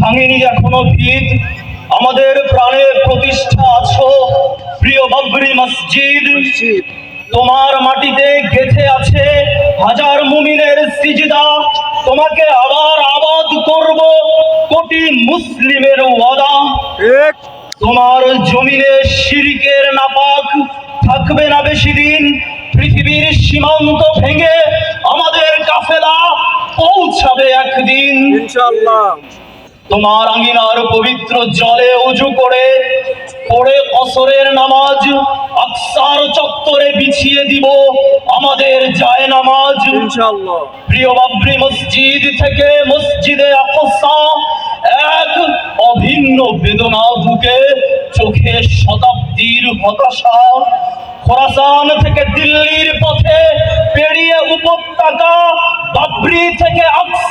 ভাঙেনি এখনও ভিত আমাদের প্রাণে প্রতিষ্ঠা আছো প্রিয় বাবরি মসজিদ। তোমার মাটিতে গেথে আছে হাজার মুমিনের সিজদা। তোমাকে আবার আবাদ করব কোটি মুসলিমের ওয়াদা। তোমার জমিনে শিরিকের নাপাক থাকবে না বেশি দিন পৃথিবীর সীমান্ত ভেঙে আমাদের কাফেলা পৌঁছাবে একদিন। ইনশাআল্লাহ। তোমার আঙ্গিনার পবিত্র জলে উজু করে পড়ে অসরের নামাজ আকসার চত্বরে বিছিয়ে দিব আমাদের যায় নামাজ। ইনশাআল্লাহ। প্রিয় বাবরি মসজিদ থেকে মসজিদে আকসা এক অভিন্ন বেদনা বুকে চোখে শতাব্দীর হতাশা। খোরাসান থেকে দিল্লির পথে পেরিয়ে উপত্যকা বাবরি থেকে আকসা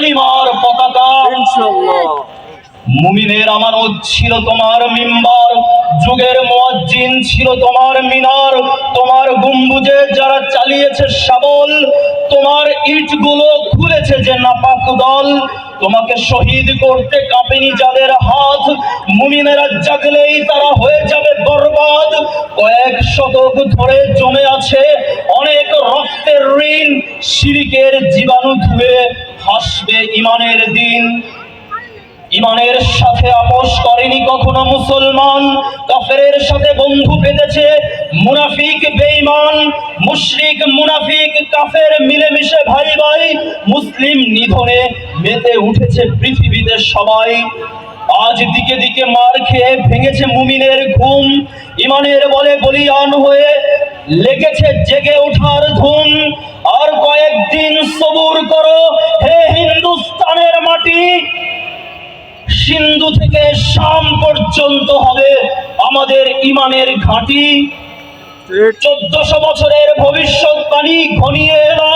কালিমার পতাকা। মুমিনের আমানত ছিল তোমার মিম্বার যুগের মুয়াজ্জিন ছিল তোমার মিনার তোমার গম্বুজে যারা চালিয়েছে শাবল তোমার ইটগুলো খুলেছে যে নাপাক দল। তোমাকে শহীদ করতে কাঁপেনি যাদের হাত মুমিনেরা জাগলেই তারা হয়ে যাবে বরবাদ। কয়েক শতক ধরে জমে আছে অনেক রক্তের ঋণ শিরিকের জীবাণু ধুয়ে হাসবে ইমানের দিন। ইমানের সাথে আপোষ করেনি কখনো মুসলমান। কাফেরের সাথে বন্ধু পেতেছে মুনাফিক, বেঈমান, মুশরিক, মুনাফিক, কাফের মিলেমিশে ভাই ভাই মুসলিম নিধনে মেতে উঠেছে পৃথিবীতে সবাই। আজ দিকে দিকে মার খেয়ে ভেঙেছে মুমিনের ঘুম। ইমানের বলে বলিয়ান হয়ে লেগেছে জেগে ওঠার ধুম। আর কয়েকদিন সবুর করো সিন্ধু থেকে শাম পর্যন্ত হবে আমাদের ইমানের ঘাঁটি। চোদ্দশো বছরের ভবিষ্যৎবাণী ঘনিয়ে এলো।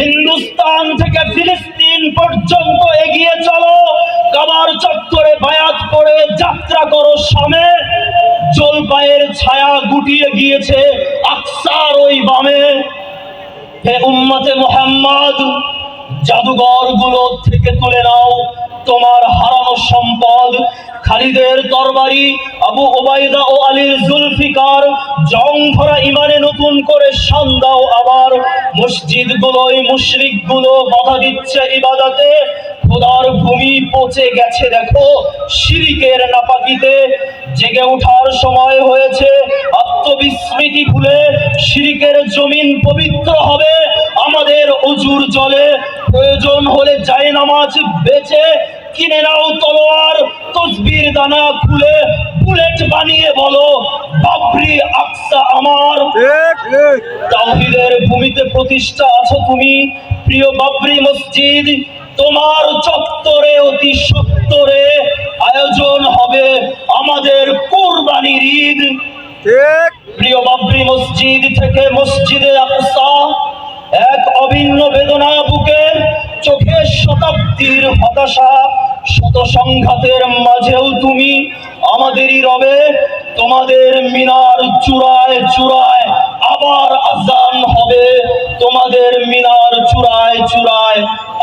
হিন্দুস্তান থেকে ফিলিস্তিন পর্যন্ত এগিয়ে চলো। কাবার চত্বরে বায়াত করে যাত্রা করো সামে জলপায়ের ছায়া গুটিয়ে গিয়েছে আকসার ওই বামে। হে উম্মতে মোহাম্মদ জাদুঘরগুলো থেকে তুলে নাও। তোমার হারানো সম্পদ, খালিদের তরবারি আবু ওবায়দা ও আলীর জুলফিকার জং ধরা ইমানে নতুন করে দাও আবার। মসজিদ গুলোই মুশরিকগুলো বাধা দিচ্ছে ইবাদাতে। খোদার ভূমি পচে গেছে দেখো শিরিকের নাপাকিতে। জেগে ওঠার সময় হয়েছে, আত্মবিস্মৃতি ভুলে শিরিকের জমিন পবিত্র হবে। আমাদের অজুর জলে প্রয়োজন হলে যায় নামাজ বেচে কিনে নাও তলোয়ার তসবির দানা খুলে বুলেট বানিয়ে বলো বাবরি আকসা আমার। ঠিক ভূমিতে প্রতিষ্ঠা আছো তুমি প্রিয় বাবরি মসজিদ। তোমার চত্বরে অতি সত্তরে আয়োজন হবে আমাদের কোরবানির ঈদ। প্রিয় বাবরি মসজিদ থেকে মসজিদে আকসা এক অভিন্ন বেদনা বুকে চোখে শতাব্দীর হতাশা। শত সংঘাতের মাঝেও তুমি আমাদেরই রবে। তোমাদের মিনার চূড়ায় চূড়ায় আবার আজান হবে। তোমাদের মিনার চূড়ায় চূড়ায়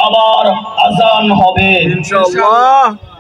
আবার আজান হবে। ইনশাআল্লাহ।